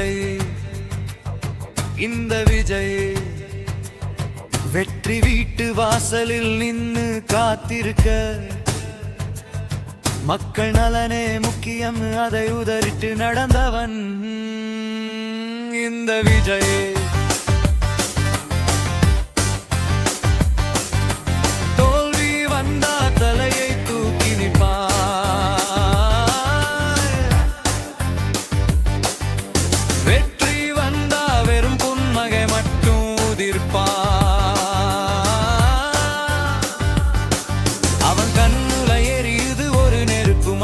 விஜய் இந்த விஜய் வெற்றி வீட்டு வாசலில் நின்று காத்திருக்க. மக்கள் நலனே முக்கியம் அதை உதறிட்டு நடந்தவன் இந்த விஜயே.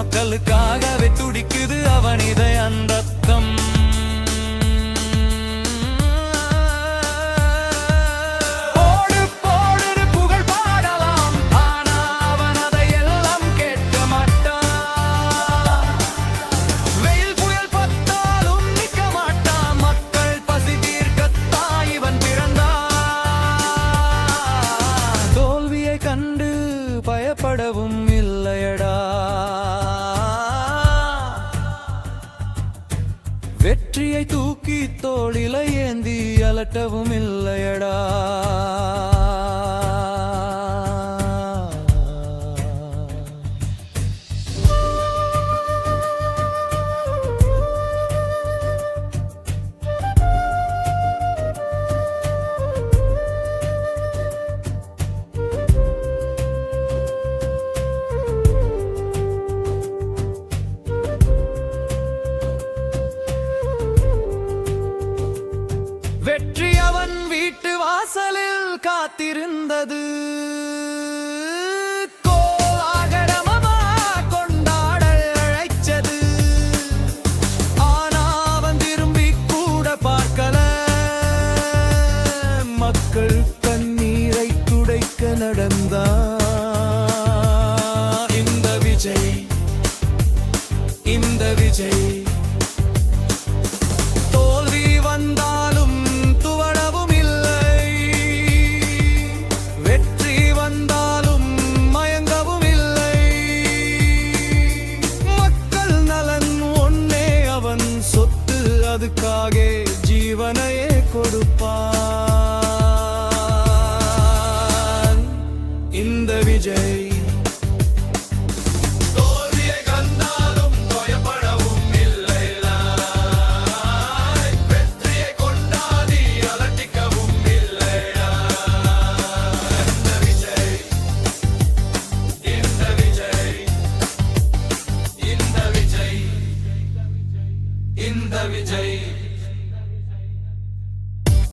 மக்களுக்காகவே துடிக்குது அவன் இதை அந்தத்தம் போடு வெற்றியை தூக்கி தோளில ஏந்தி அலட்டவும் இல்லையடா. வாசலில் காத்திருந்தது. அதுக்காக ஜீவனையே கொடுப்பான் இந்த விஜய் the vijay